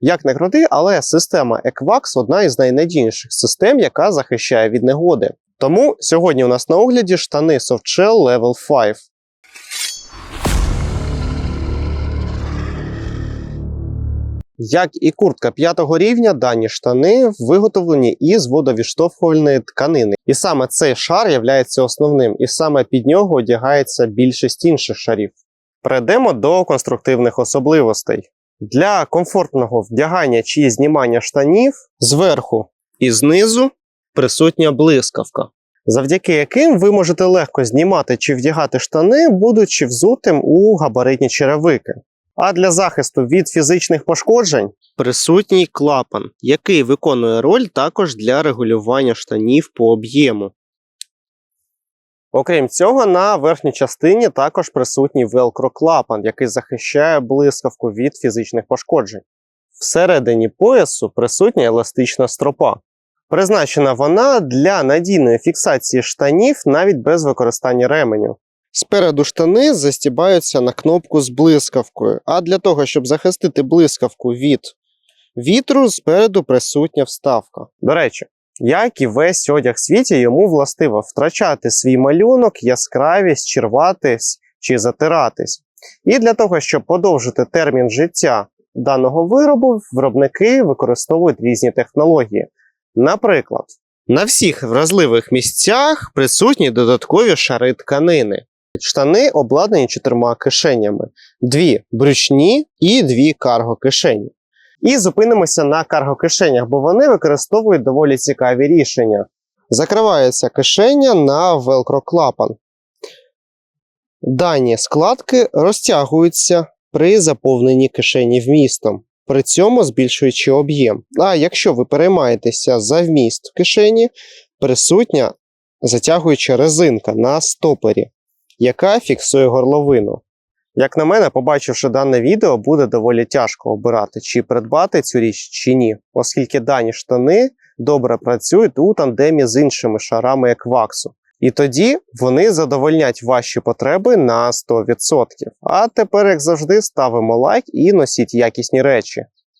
Як не крути, але система Equax одна із найнадійніших систем, яка захищає від негоди. Тому сьогодні у нас на огляді штани Softshell Level 5. Як і куртка п'ятого рівня, дані штани виготовлені із водовідштовхувальної тканини. І саме цей шар є основним, і саме під нього одягається більшість інших шарів. Перейдемо до конструктивних особливостей. Для комфортного вдягання чи знімання штанів зверху і знизу присутня блискавка, завдяки яким ви можете легко знімати чи вдягати штани, будучи взутим у габаритні черевики. А для захисту від фізичних пошкоджень присутній клапан, який виконує роль також для регулювання штанів по об'єму. Окрім цього, на верхній частині також присутній велкро-клапан, який захищає блискавку від фізичних пошкоджень. Всередині поясу присутня еластична стропа. Призначена вона для надійної фіксації штанів навіть без використання ременю. Спереду штани застібаються на кнопку з блискавкою, а для того, щоб захистити блискавку від вітру, спереду присутня вставка. До речі, як і весь одяг світі, йому властиво втрачати свій малюнок, яскравість, черватись чи затиратись. І для того, щоб подовжити термін життя даного виробу, виробники використовують різні технології. Наприклад, на всіх вразливих місцях присутні додаткові шари тканини. Штани обладнані чотирма кишенями: дві брючні і дві карго-кишені. І зупинимося на карго-кишенях, бо вони використовують доволі цікаві рішення. Закривається кишеня на велкро-клапан. Дані складки розтягуються при заповненні кишені вмістом, при цьому збільшуючи об'єм. А якщо ви переймаєтеся за вміст в кишені, присутня затягуюча резинка на стопері, яка фіксує горловину. Як на мене, побачивши дане відео, буде доволі тяжко обирати, чи придбати цю річ, чи ні, оскільки дані штани добре працюють у тандемі з іншими шарами екваксу. І тоді вони задовольнять ваші потреби на 100%. А тепер, як завжди, ставимо лайк і носіть якісні речі.